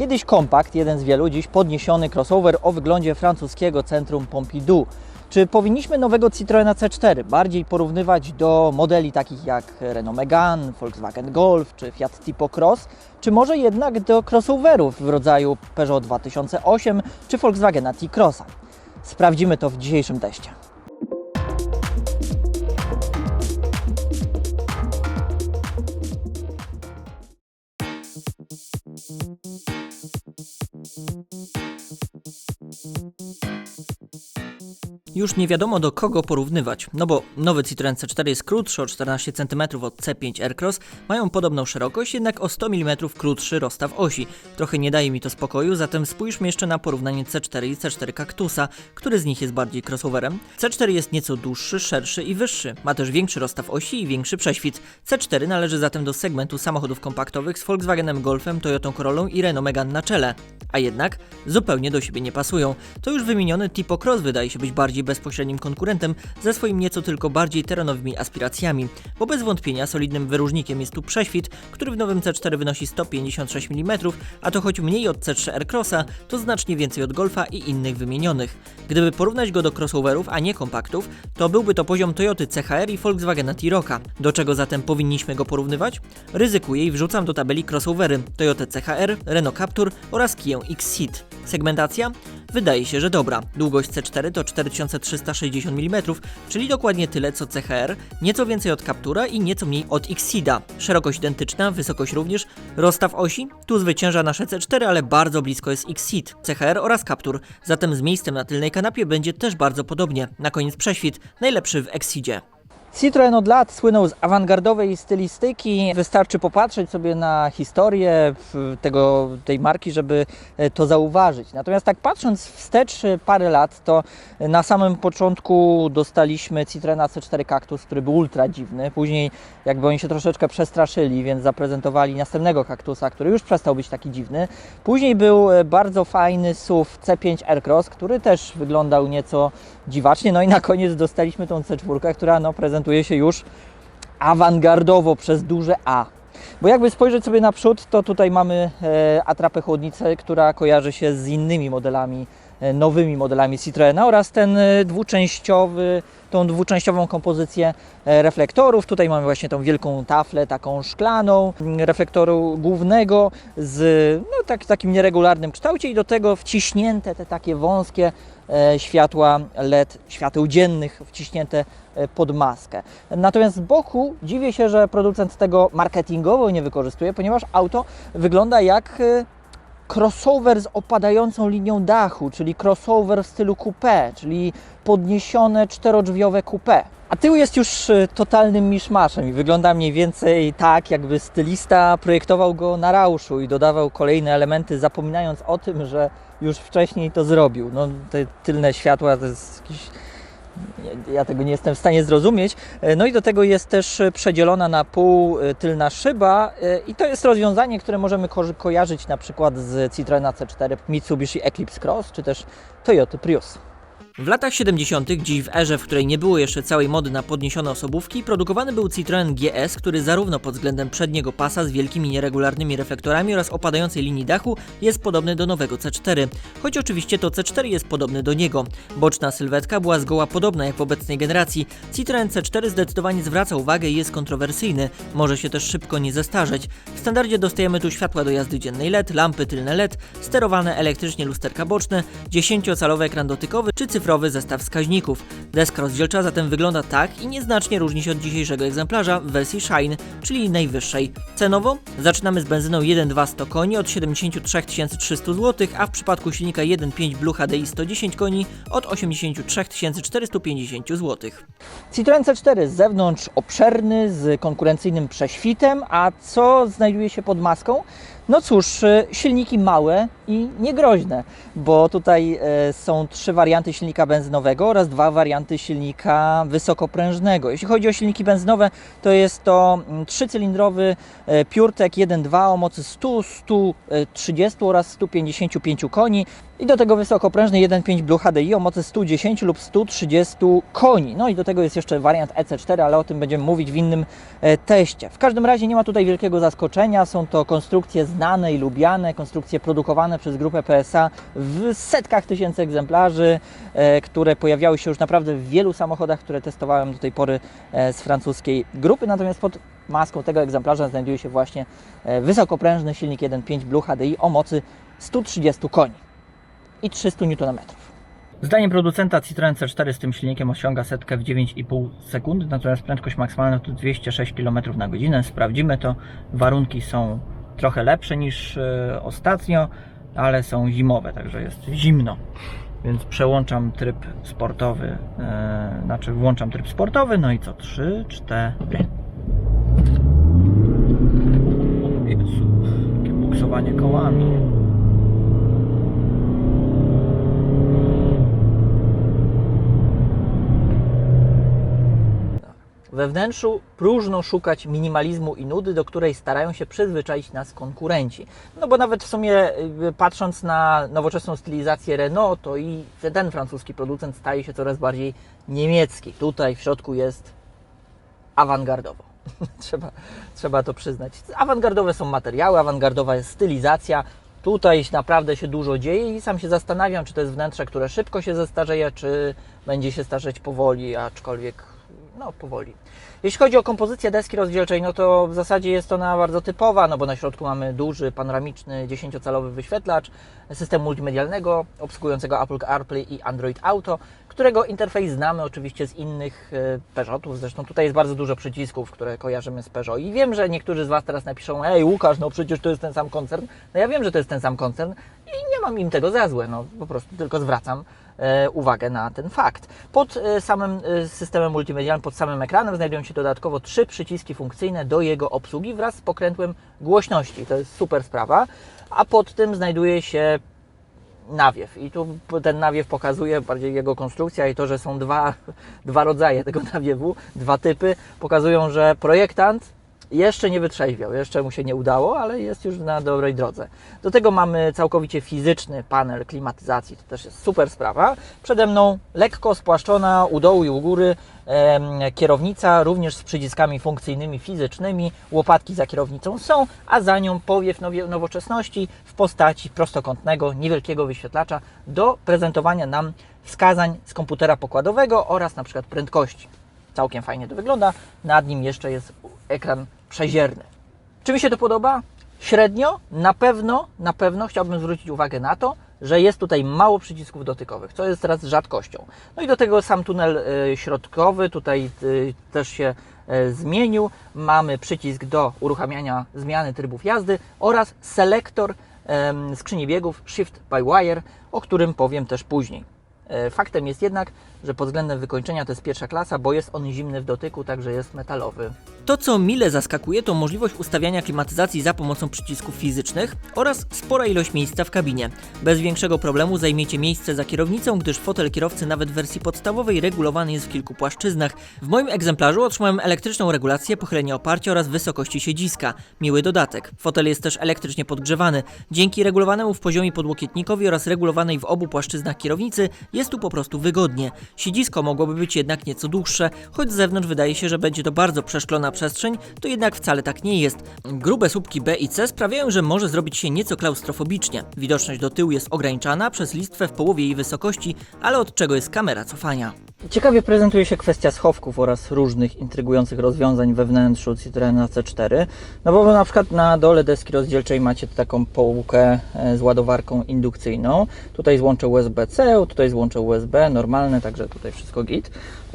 Kiedyś kompakt, jeden z wielu, dziś podniesiony crossover o wyglądzie francuskiego centrum Pompidou. Czy powinniśmy nowego Citroena C4 bardziej porównywać do modeli takich jak Renault Megane, Volkswagen Golf czy Fiat Tipo Cross, czy może jednak do crossoverów w rodzaju Peugeot 2008 czy Volkswagena T-Crossa? Sprawdzimy to w dzisiejszym teście. Już nie wiadomo do kogo porównywać, no bo nowy Citroen C4 jest krótszy o 14 cm od C5 Aircross, mają podobną szerokość, jednak o 100 mm krótszy rozstaw osi. Trochę nie daje mi to spokoju, zatem spójrzmy jeszcze na porównanie C4 i C4 Cactusa, który z nich jest bardziej crossoverem. C4 jest nieco dłuższy, szerszy i wyższy, ma też większy rozstaw osi i większy prześwit. C4 należy zatem do segmentu samochodów kompaktowych z Volkswagenem Golfem, Toyotą Corollą i Renault Megane na czele. A jednak zupełnie do siebie nie pasują. To już wymieniony Tipo Cross wydaje się być bardziej bezpośrednim konkurentem ze swoim nieco tylko bardziej terenowymi aspiracjami, bo bez wątpienia solidnym wyróżnikiem jest tu prześwit, który w nowym C4 wynosi 156 mm, a to choć mniej od C3 Aircrossa, to znacznie więcej od Golfa i innych wymienionych. Gdyby porównać go do crossoverów, a nie kompaktów, to byłby to poziom Toyoty CHR i Volkswagena T-Rocka. Do czego zatem powinniśmy go porównywać? Ryzykuję i wrzucam do tabeli crossovery Toyota CHR, Renault Captur oraz Kia X-Ceed. Segmentacja? Wydaje się, że dobra. Długość C4 to 4360 mm, czyli dokładnie tyle co CHR, nieco więcej od Captura i nieco mniej od Xceeda. Szerokość identyczna, wysokość również. Rozstaw osi? Tu zwycięża nasze C4, ale bardzo blisko jest Xceed, CHR oraz Captur, zatem z miejscem na tylnej kanapie będzie też bardzo podobnie. Na koniec prześwit, najlepszy w Exceedzie. Citroen od lat słynął z awangardowej stylistyki. Wystarczy popatrzeć sobie na historię tego, tej marki, żeby e, to zauważyć. Natomiast tak patrząc wstecz e, parę lat, to na samym początku dostaliśmy Citroena C4 Cactus, który był ultra dziwny. Później jakby oni się troszeczkę przestraszyli, więc zaprezentowali następnego Cactusa, który już przestał być taki dziwny. Później był e, bardzo fajny SUV C5 Aircross, który też wyglądał nieco dziwacznie. No i na koniec dostaliśmy tą C4, która no, prezentuje się już awangardowo przez duże A. Bo jakby spojrzeć sobie naprzód, to tutaj mamy e, atrapę chłodnicę, która kojarzy się z innymi modelami, e, nowymi modelami Citroena oraz ten e, dwuczęściowy, tą dwuczęściową kompozycję reflektorów. Tutaj mamy właśnie tą wielką taflę, taką szklaną, m, reflektoru głównego z no, tak, takim nieregularnym kształcie i do tego wciśnięte te takie wąskie światła LED, świateł dziennych wciśnięte e, pod maskę. Natomiast z boku dziwię się, że producent tego marketingowo nie wykorzystuje, ponieważ auto wygląda jak e, crossover z opadającą linią dachu, czyli crossover w stylu coupé, czyli podniesione czterodrzwiowe coupé. A tył jest już e, totalnym miszmaszem i wygląda mniej więcej tak, jakby stylista projektował go na rauszu i dodawał kolejne elementy, zapominając o tym, że już wcześniej to zrobił. No, te tylne światła to jest jakiś ja- tego nie jestem w stanie zrozumieć. E, No i do tego jest też e, przedzielona na pół e, tylna szyba i to jest rozwiązanie, które możemy ko- kojarzyć na przykład z Citroena C4, Mitsubishi Eclipse Cross czy też Toyota Prius. W latach 70., dziś w erze, w której nie było jeszcze całej mody na podniesione osobówki, produkowany był Citroen GS, który zarówno pod względem przedniego pasa z wielkimi nieregularnymi reflektorami oraz opadającej linii dachu jest podobny do nowego C4. Choć oczywiście to C4 jest podobny do niego. Boczna sylwetka była zgoła podobna jak w obecnej generacji. Citroen C4 zdecydowanie zwraca uwagę i jest kontrowersyjny. Może się też szybko nie zestarzeć. W standardzie dostajemy tu światła do jazdy dziennej LED, lampy tylne LED, sterowane elektrycznie lusterka boczne, 10-calowy ekran dotykowy czy cyfrowy zestaw wskaźników. Deska rozdzielcza zatem wygląda tak i nieznacznie różni się od dzisiejszego egzemplarza w wersji Shine, czyli najwyższej. Cenowo zaczynamy z benzyną 1.2 100 koni od 73 300 zł, a w przypadku silnika 1.5 Blue HDI 110 koni od 83 450 zł. Citroen C4 z zewnątrz obszerny, z konkurencyjnym prześwitem, a co znajduje się pod maską? No cóż, y, silniki małe i niegroźne, bo tutaj e, są trzy warianty silnika benzynowego oraz dwa warianty silnika wysokoprężnego. Jeśli chodzi o silniki benzynowe, to jest to mm, trzycylindrowy e, PureTech 1.2 o mocy 100, 130 oraz 155 koni. I do tego wysokoprężny 1.5 Blue HDI o mocy 110 lub 130 koni. No i do tego jest jeszcze wariant EC4, ale o tym będziemy mówić w innym e, teście. W każdym razie nie ma tutaj wielkiego zaskoczenia. Są to konstrukcje znane i lubiane, konstrukcje produkowane przez grupę PSA w setkach tysięcy egzemplarzy, e, które pojawiały się już naprawdę w wielu samochodach, które testowałem do tej pory e, z francuskiej grupy. Natomiast pod maską tego egzemplarza znajduje się właśnie wysokoprężny silnik 1.5 Blue HDI o mocy 130 koni i 300 Nm. Zdaniem producenta Citroen C4 z tym silnikiem osiąga setkę w 9,5 sekundy, natomiast prędkość maksymalna to 206 km na godzinę. Sprawdzimy to. Warunki są trochę lepsze niż e, ostatnio, ale są zimowe, także jest zimno. Więc przełączam tryb sportowy, e, znaczy włączam tryb sportowy, no i co? 3, 4. Jezu, jakie buksowanie kołami. We wnętrzu próżno szukać minimalizmu i nudy, do której starają się przyzwyczaić nas konkurenci. No bo nawet w sumie y, patrząc na nowoczesną stylizację Renault, to i ten francuski producent staje się coraz bardziej niemiecki. Tutaj w środku jest awangardowo. trzeba, trzeba to przyznać. Awangardowe są materiały, awangardowa jest stylizacja. Tutaj naprawdę się dużo dzieje i sam się zastanawiam, czy to jest wnętrze, które szybko się zestarzeje, czy będzie się starzeć powoli, aczkolwiek no powoli. Jeśli chodzi o kompozycję deski rozdzielczej, no to w zasadzie jest ona bardzo typowa, no bo na środku mamy duży, panoramiczny, 10-calowy wyświetlacz systemu multimedialnego obsługującego Apple CarPlay i Android Auto, którego interfejs znamy oczywiście z innych e, Peugeotów. Zresztą tutaj jest bardzo dużo przycisków, które kojarzymy z Peugeot. I wiem, że niektórzy z Was teraz napiszą, ej Łukasz, no przecież to jest ten sam koncern. No ja wiem, że to jest ten sam koncern i nie mam im tego za złe, no po prostu tylko zwracam uwagę na ten fakt. Pod e, samym e, systemem multimedialnym, pod samym ekranem znajdują się dodatkowo trzy przyciski funkcyjne do jego obsługi wraz z pokrętłem głośności. To jest super sprawa. A pod tym znajduje się nawiew. I tu ten nawiew pokazuje bardziej jego konstrukcja i to, że są dwa, dwa rodzaje tego nawiewu, dwa typy, pokazują, że projektant jeszcze nie wytrzeźwiał, jeszcze mu się nie udało, ale jest już na dobrej drodze. Do tego mamy całkowicie fizyczny panel klimatyzacji, to też jest super sprawa. Przede mną lekko spłaszczona u dołu i u góry kierownica, również z przyciskami funkcyjnymi fizycznymi. Łopatki za kierownicą są, a za nią powiew nowoczesności w postaci prostokątnego, niewielkiego wyświetlacza do prezentowania nam wskazań z komputera pokładowego oraz na przykład prędkości. Całkiem fajnie to wygląda. Nad nim jeszcze jest ekran przezierny. Czy mi się to podoba? Średnio, na pewno, na pewno chciałbym zwrócić uwagę na to, że jest tutaj mało przycisków dotykowych, co jest teraz rzadkością. No i do tego sam tunel y, środkowy tutaj y, też się y, zmienił. Mamy przycisk do uruchamiania zmiany trybów jazdy oraz selektor skrzyni biegów Shift by Wire, o którym powiem też później. E, Faktem jest jednak, że pod względem wykończenia to jest pierwsza klasa, bo jest on zimny w dotyku, także jest metalowy. To, co mile zaskakuje, to możliwość ustawiania klimatyzacji za pomocą przycisków fizycznych oraz spora ilość miejsca w kabinie. Bez większego problemu zajmiecie miejsce za kierownicą, gdyż fotel kierowcy nawet w wersji podstawowej regulowany jest w kilku płaszczyznach. W moim egzemplarzu otrzymałem elektryczną regulację pochylenia oparcia oraz wysokości siedziska. Miły dodatek. Fotel jest też elektrycznie podgrzewany. Dzięki regulowanemu w poziomie podłokietnikowi oraz regulowanej w obu płaszczyznach kierownicy jest tu po prostu wygodnie. Siedzisko mogłoby być jednak nieco dłuższe, choć z zewnątrz wydaje się, że będzie to bardzo przeszklona przestrzeń, to jednak wcale tak nie jest. Grube słupki B i C sprawiają, że może zrobić się nieco klaustrofobicznie. Widoczność do tyłu jest ograniczana przez listwę w połowie jej wysokości, ale od czego jest kamera cofania. Ciekawie prezentuje się kwestia schowków oraz różnych intrygujących rozwiązań we wnętrzu Citroena C4. No bo na przykład na dole deski rozdzielczej macie taką połówkę e, z ładowarką indukcyjną. Tutaj złącze USB-C, tutaj złącze USB normalne, także tutaj wszystko git.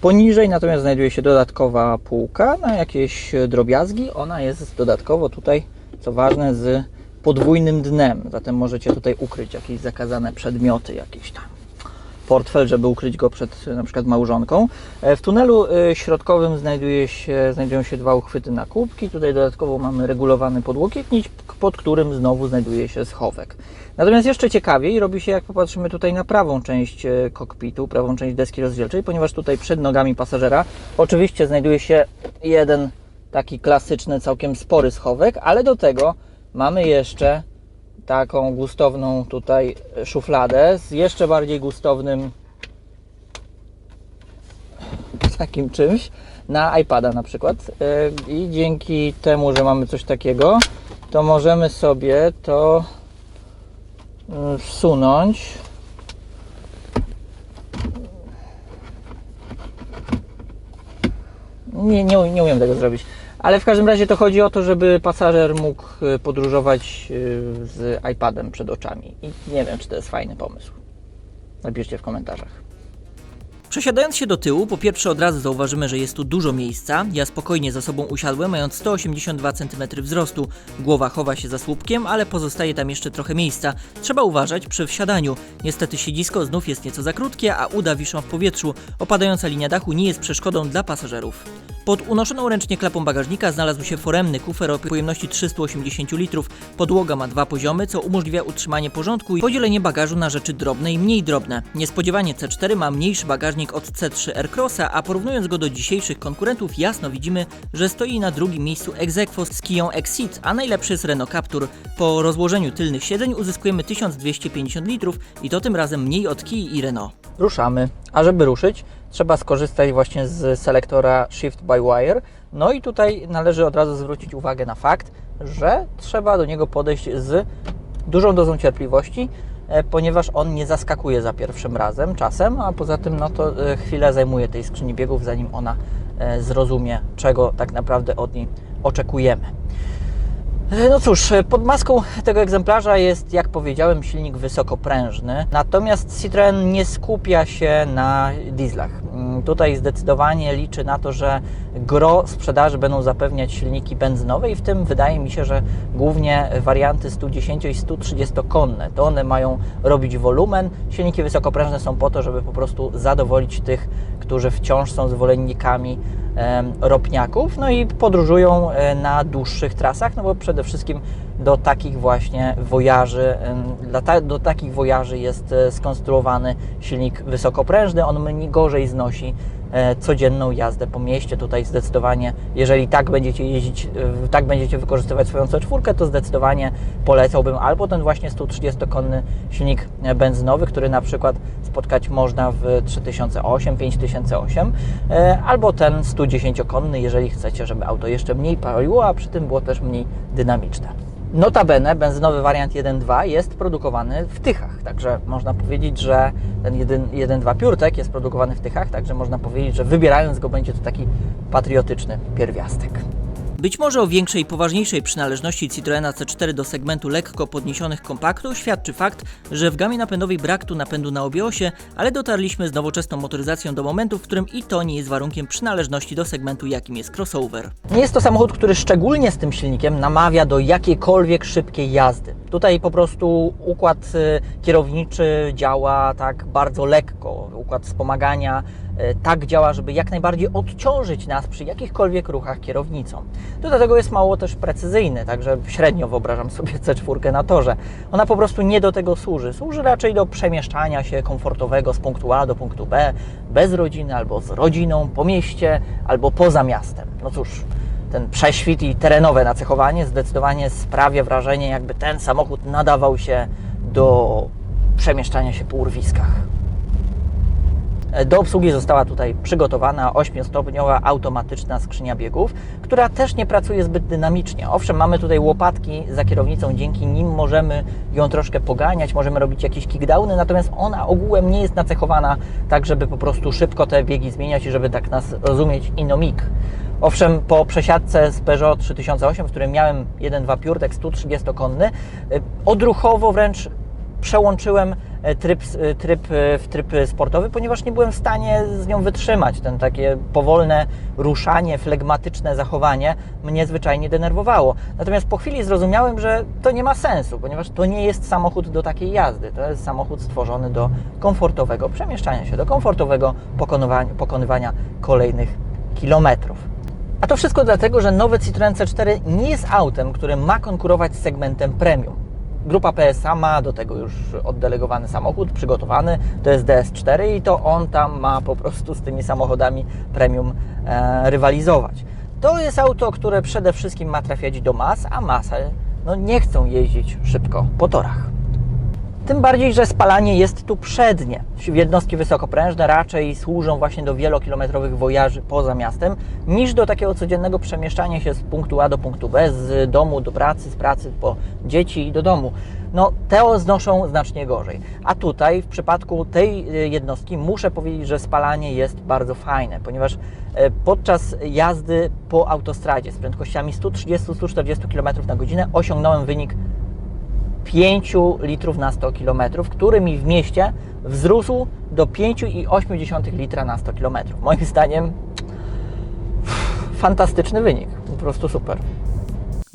Poniżej natomiast znajduje się dodatkowa półka na jakieś drobiazgi. Ona jest dodatkowo tutaj, co ważne, z podwójnym dnem. Zatem możecie tutaj ukryć jakieś zakazane przedmioty jakieś tam portfel, żeby ukryć go przed na przykład małżonką. E, W tunelu e, środkowym znajduje się, znajdują się dwa uchwyty na kubki. Tutaj dodatkowo mamy regulowany podłokietnik, pod którym znowu znajduje się schowek. Natomiast jeszcze ciekawiej robi się, jak popatrzymy tutaj na prawą część e, kokpitu, prawą część deski rozdzielczej, ponieważ tutaj przed nogami pasażera oczywiście znajduje się jeden taki klasyczny, całkiem spory schowek, ale do tego mamy jeszcze taką gustowną tutaj szufladę z jeszcze bardziej gustownym takim czymś na iPada na przykład Yy, i dzięki temu, że mamy coś takiego to możemy sobie to yy, wsunąć nie, nie, nie umiem tego zrobić. Ale w każdym razie to chodzi o to, żeby pasażer mógł y, podróżować y, z iPadem przed oczami. I nie wiem, czy to jest fajny pomysł. Napiszcie w komentarzach. Przesiadając się do tyłu, po pierwsze od razu zauważymy, że jest tu dużo miejsca. Ja spokojnie za sobą usiadłem, mając 182 cm wzrostu. Głowa chowa się za słupkiem, ale pozostaje tam jeszcze trochę miejsca. Trzeba uważać przy wsiadaniu. Niestety siedzisko znów jest nieco za krótkie, a uda wiszą w powietrzu. Opadająca linia dachu nie jest przeszkodą dla pasażerów. Pod unoszoną ręcznie klapą bagażnika znalazł się foremny kufer o pojemności 380 litrów. Podłoga ma dwa poziomy, co umożliwia utrzymanie porządku i podzielenie bagażu na rzeczy drobne i mniej drobne. Niespodziewanie C4 ma mniejszy bagażnik od C3 Aircrossa, a porównując go do dzisiejszych konkurentów jasno widzimy, że stoi na drugim miejscu aequo z Kiją Exit, a najlepszy jest Renault Captur. Po rozłożeniu tylnych siedzeń uzyskujemy 1250 litrów i to tym razem mniej od Kii i Renault. Ruszamy. A żeby ruszyć, trzeba skorzystać właśnie z selektora Shift by Wire. No i tutaj należy od razu zwrócić uwagę na fakt, że trzeba do niego podejść z dużą dozą cierpliwości, ponieważ on nie zaskakuje za pierwszym razem czasem, a poza tym no to e, chwilę zajmuje tej skrzyni biegów, zanim ona e, zrozumie, czego tak naprawdę od niej oczekujemy. No cóż, pod maską tego egzemplarza jest, jak powiedziałem, silnik wysokoprężny, natomiast Citroën nie skupia się na dieslach. Tutaj zdecydowanie liczy na to, że gro sprzedaży będą zapewniać silniki benzynowe i w tym wydaje mi się, że głównie warianty 110 i 130 konne. To one mają robić wolumen. Silniki wysokoprężne są po to, żeby po prostu zadowolić tych, którzy wciąż są zwolennikami ropniaków, no i podróżują e, na dłuższych trasach, no bo przede wszystkim do takich właśnie ta, do takich wojaży jest e, skonstruowany silnik wysokoprężny, on mniej gorzej znosi e, codzienną jazdę po mieście. Tutaj zdecydowanie, jeżeli tak będziecie jeździć, e, tak będziecie wykorzystywać swoją C4, to zdecydowanie polecałbym albo ten właśnie 130-konny silnik benzynowy, który na przykład spotkać można w 3008, 5008, e, albo ten 110-konny, jeżeli chcecie, żeby auto jeszcze mniej paliło, a przy tym było też mniej dynamiczne. Notabene benzynowy wariant 1.2 jest produkowany w Tychach, także można powiedzieć, że ten 1.2 Piórtek jest produkowany w Tychach, także można powiedzieć, że wybierając go będzie to taki patriotyczny pierwiastek. Być może o większej poważniejszej przynależności Citroena C4 do segmentu lekko podniesionych kompaktów świadczy fakt, że w gamie napędowej brak tu napędu na obie osie, ale dotarliśmy z nowoczesną motoryzacją do momentu, w którym i to nie jest warunkiem przynależności do segmentu, jakim jest crossover. Nie jest to samochód, który szczególnie z tym silnikiem namawia do jakiejkolwiek szybkiej jazdy. Tutaj po prostu układ y, kierowniczy działa tak bardzo lekko, układ wspomagania tak działa, żeby jak najbardziej odciążyć nas przy jakichkolwiek ruchach kierownicą. Do tego jest mało też precyzyjny, także średnio wyobrażam sobie C4 na torze. Ona po prostu nie do tego służy. Służy raczej do przemieszczania się komfortowego z punktu A do punktu B, bez rodziny albo z rodziną, po mieście albo poza miastem. No cóż, ten prześwit i terenowe nacechowanie zdecydowanie sprawia wrażenie, jakby ten samochód nadawał się do przemieszczania się po urwiskach. Do obsługi została tutaj przygotowana 8-stopniowa automatyczna skrzynia biegów, która też nie pracuje zbyt dynamicznie. Owszem, mamy tutaj łopatki za kierownicą, dzięki nim możemy ją troszkę poganiać, możemy robić jakieś kickdowny, natomiast ona ogółem nie jest nacechowana tak, żeby po prostu szybko te biegi zmieniać i żeby tak nas rozumieć inomik. Owszem, po przesiadce z Peugeot 3008, w którym miałem 1.2 piórtek 130-konny, y, odruchowo wręcz przełączyłem e, tryb, e, tryb e, w tryb sportowy, ponieważ nie byłem w stanie z nią wytrzymać. Ten takie powolne ruszanie, flegmatyczne zachowanie mnie zwyczajnie denerwowało. Natomiast po chwili zrozumiałem, że to nie ma sensu, ponieważ to nie jest samochód do takiej jazdy. To jest samochód stworzony do komfortowego przemieszczania się, do komfortowego pokonywania, pokonywania kolejnych kilometrów. A to wszystko dlatego, że nowy Citroen C4 nie jest autem, które ma konkurować z segmentem premium. Grupa PSA ma do tego już oddelegowany samochód, przygotowany, to jest DS4 i to on tam ma po prostu z tymi samochodami premium e, rywalizować. To jest auto, które przede wszystkim ma trafiać do mas, a masę no, nie chcą jeździć szybko po torach. Tym bardziej, że spalanie jest tu przednie. Jednostki wysokoprężne raczej służą właśnie do wielokilometrowych wojaży poza miastem, niż do takiego codziennego przemieszczania się z punktu A do punktu B, z domu do pracy, z pracy po dzieci i do domu. No, te znoszą znacznie gorzej. A tutaj, w przypadku tej y, jednostki, muszę powiedzieć, że spalanie jest bardzo fajne, ponieważ e, podczas jazdy po autostradzie z prędkościami 130-140 km na godzinę osiągnąłem wynik 5 litrów na 100 km, który mi w mieście wzrósł do 5,8 litra na 100 km. Moim zdaniem fantastyczny wynik, po prostu super.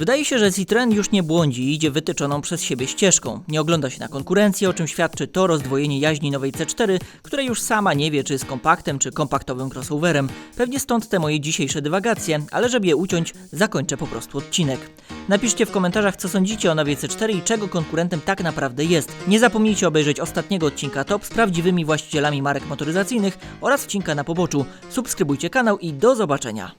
Wydaje się, że Citroen już nie błądzi i idzie wytyczoną przez siebie ścieżką. Nie ogląda się na konkurencję, o czym świadczy to rozdwojenie jaźni nowej C4, która już sama nie wie, czy jest kompaktem, czy kompaktowym crossoverem. Pewnie stąd te moje dzisiejsze dywagacje, ale żeby je uciąć, zakończę po prostu odcinek. Napiszcie w komentarzach, co sądzicie o nowej C4 i czego konkurentem tak naprawdę jest. Nie zapomnijcie obejrzeć ostatniego odcinka Top z prawdziwymi właścicielami marek motoryzacyjnych oraz odcinka na poboczu. Subskrybujcie kanał i do zobaczenia.